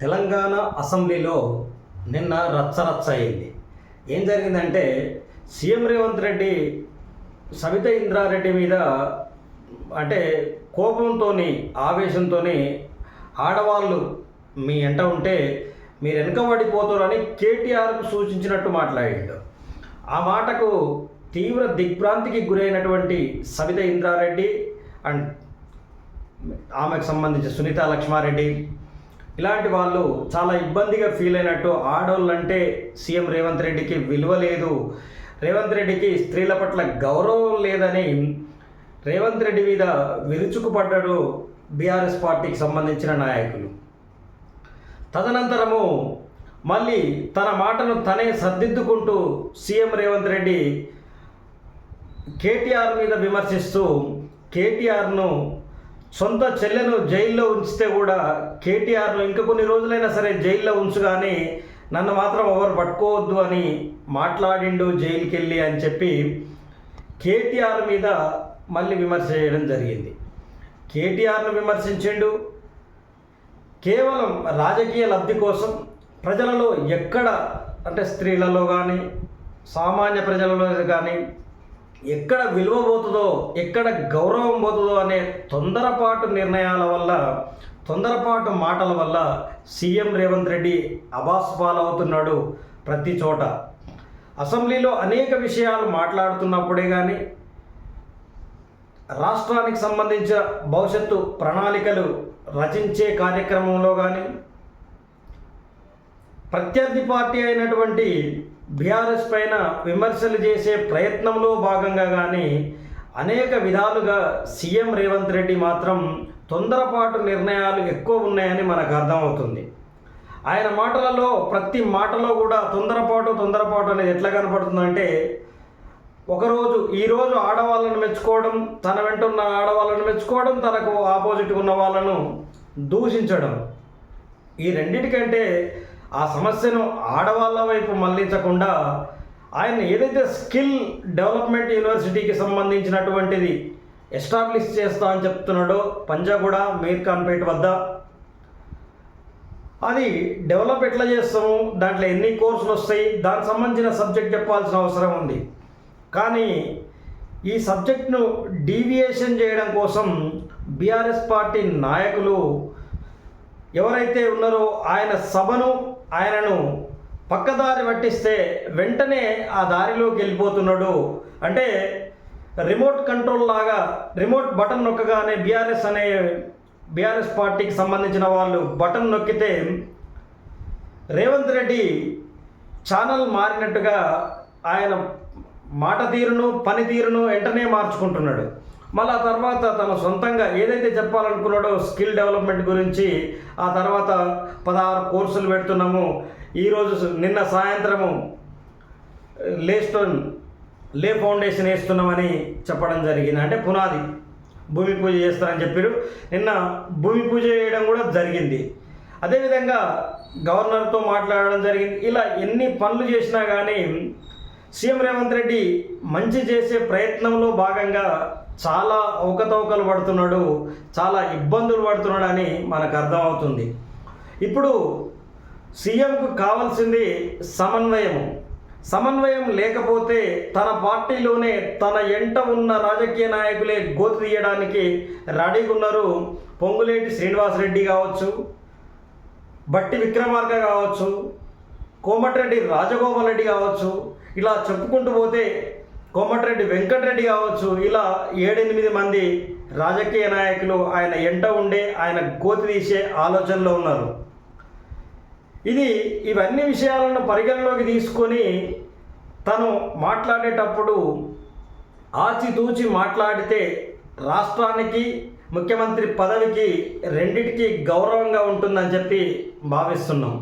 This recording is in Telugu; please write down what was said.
తెలంగాణ అసెంబ్లీలో నిన్న రచ్చరచ్చ అయింది. ఏం జరిగిందంటే సీఎం రేవంత్ రెడ్డి సవిత ఇంద్రారెడ్డి మీద అంటే కోపంతో ఆవేశంతో ఆడవాళ్ళు మీ ఎంట ఉంటే మీరు వెనకబడిపోతారని కేటీఆర్కు సూచించినట్టు మాట్లాడిండు. ఆ మాటకు తీవ్ర దిగ్భ్రాంతికి గురైనటువంటి సవిత ఇంద్రారెడ్డి అండ్ ఆమెకు సంబంధించి సునీత లక్ష్మారెడ్డి ఇలాంటి వాళ్ళు చాలా ఇబ్బందిగా ఫీల్ అయినట్టు ఆడోళ్ళంటే సీఎం రేవంత్ రెడ్డికి విలువ లేదు. రేవంత్ రెడ్డికి స్త్రీల పట్ల గౌరవం లేదని రేవంత్ రెడ్డి మీద విరుచుకుపడ్డాడు బీఆర్ఎస్ పార్టీకి సంబంధించిన నాయకులు. తదనంతరము మళ్ళీ తన మాటను తనే సర్దిద్దుకుంటూ సీఎం రేవంత్ రెడ్డి కేటీఆర్ మీద విమర్శిస్తూ కేటీఆర్ను సొంత చెల్లెను జైల్లో ఉంచితే కూడా కేటీఆర్ను ఇంకా కొన్ని రోజులైనా సరే జైల్లో ఉంచు కానీ నన్ను మాత్రం ఎవరు పట్టుకోవద్దు అని మాట్లాడిండు జైలుకి వెళ్ళి అని చెప్పి కేటీఆర్ మీద మళ్ళీ విమర్శ చేయడం జరిగింది. కేటీఆర్ను విమర్శించిండు. కేవలం రాజకీయ లబ్ధి కోసం ప్రజలలో ఎక్కడ అంటే స్త్రీలలో కానీ సామాన్య ప్రజలలో కానీ ఎక్కడ విలువ పోతుందో ఎక్కడ గౌరవం పోతుందో అనే తొందరపాటు నిర్ణయాల వల్ల తొందరపాటు మాటల వల్ల సీఎం రేవంత్ రెడ్డి అబాస్ పాలవుతున్నాడు ప్రతి చోట. అసెంబ్లీలో అనేక విషయాలు మాట్లాడుతున్నప్పుడే కానీ రాష్ట్రానికి సంబంధించిన భవిష్యత్తు ప్రణాళికలు రచించే కార్యక్రమంలో కానీ ప్రత్యర్థి పార్టీ అయినటువంటి బీఆర్ఎస్ పైన విమర్శలు చేసే ప్రయత్నంలో భాగంగా కానీ అనేక విధాలుగా సీఎం రేవంత్ రెడ్డి మాత్రం తొందరపాటు నిర్ణయాలు ఎక్కువ ఉన్నాయని మనకు అర్థమవుతుంది. ఆయన మాటలలో ప్రతి మాటలో కూడా తొందరపాటు తొందరపాటు అనేది ఎట్లా కనపడుతుందంటే ఒకరోజు ఈరోజు ఆడవాళ్ళను మెచ్చుకోవడం తన వెంట ఉన్న ఆడవాళ్ళను మెచ్చుకోవడం తనకు ఆపోజిట్ ఉన్న వాళ్ళను దూషించడం. ఈ రెండింటికంటే ఆ సమస్యను ఆడవాళ్ళ వైపు మళ్ళించకుండా ఆయన ఏదైతే స్కిల్ డెవలప్మెంట్ యూనివర్సిటీకి సంబంధించినటువంటిది ఎస్టాబ్లిష్ చేస్తా అని చెప్తున్నాడో పంజాగూడ మీర్ ఖాన్పేట్ వద్ద. అది డెవలప్ ఎట్లా చేస్తాము? దాంట్లో ఎన్ని కోర్సులు వస్తాయి? దానికి సంబంధించిన సబ్జెక్ట్ చెప్పాల్సిన అవసరం ఉంది. కానీ ఈ సబ్జెక్ట్ను డీవియేషన్ చేయడం కోసం బీఆర్ఎస్ పార్టీ నాయకులు ఎవరైతే ఉన్నారో ఆయన సభను ఆయనను పక్కదారి పట్టిస్తే వెంటనే ఆ దారిలోకి వెళ్ళిపోతున్నాడు. అంటే రిమోట్ కంట్రోల్ లాగా రిమోట్ బటన్ నొక్కగానే బీఆర్ఎస్ అనే బీఆర్ఎస్ పార్టీకి సంబంధించిన వాళ్ళు బటన్ నొక్కితే రేవంత్ రెడ్డి ఛానల్ మారినట్టుగా ఆయన మాట తీరును పని తీరును వెంటనే మార్చుకుంటున్నాడు. మళ్ళీ ఆ తర్వాత తన సొంతంగా ఏదైతే చెప్పాలనుకున్నాడో స్కిల్ డెవలప్మెంట్ గురించి ఆ తర్వాత పదహారు కోర్సులు పెడుతున్నాము. ఈరోజు నిన్న సాయంత్రము లేస్టోన్ లే ఫౌండేషన్ వేస్తున్నామని చెప్పడం జరిగింది. అంటే పునాది భూమి పూజ చేస్తారని చెప్పారు. నిన్న భూమి పూజ చేయడం కూడా జరిగింది. అదేవిధంగా గవర్నర్తో మాట్లాడడం జరిగింది. ఇలా ఎన్ని పనులు చేసినా కానీ సీఎం రేవంత్ రెడ్డి మంచి చేసే ప్రయత్నంలో భాగంగా చాలా అవకతవకలు పడుతున్నాడు చాలా ఇబ్బందులు పడుతున్నాడని మనకు అర్థమవుతుంది. ఇప్పుడు సీఎంకు కావాల్సింది సమన్వయం సమన్వయం లేకపోతే తన పార్టీలోనే తన ఎంట ఉన్న రాజకీయ నాయకులే గోతు తీయడానికి రెడీగా ఉన్నారు పొంగులేటి శ్రీనివాసరెడ్డి కావచ్చు బట్టి విక్రమార్క కావచ్చు కోమటిరెడ్డి రాజగోపాల్ రెడ్డి కావచ్చు. ఇలా చెప్పుకుంటూ పోతే కోమటిరెడ్డి వెంకటరెడ్డి కావచ్చు ఇలా ఏడెనిమిది మంది రాజకీయ నాయకులు ఆయన ఎంట ఉండే ఆయన గోతి తీసే ఆలోచనలో ఉన్నారు. ఇది ఇవన్నీ విషయాలను పరిగణలోకి తీసుకొని తను మాట్లాడేటప్పుడు ఆచితూచి మాట్లాడితే రాష్ట్రానికి ముఖ్యమంత్రి పదవికి రెండిటికి గౌరవంగా ఉంటుందని చెప్పి భావిస్తున్నాం.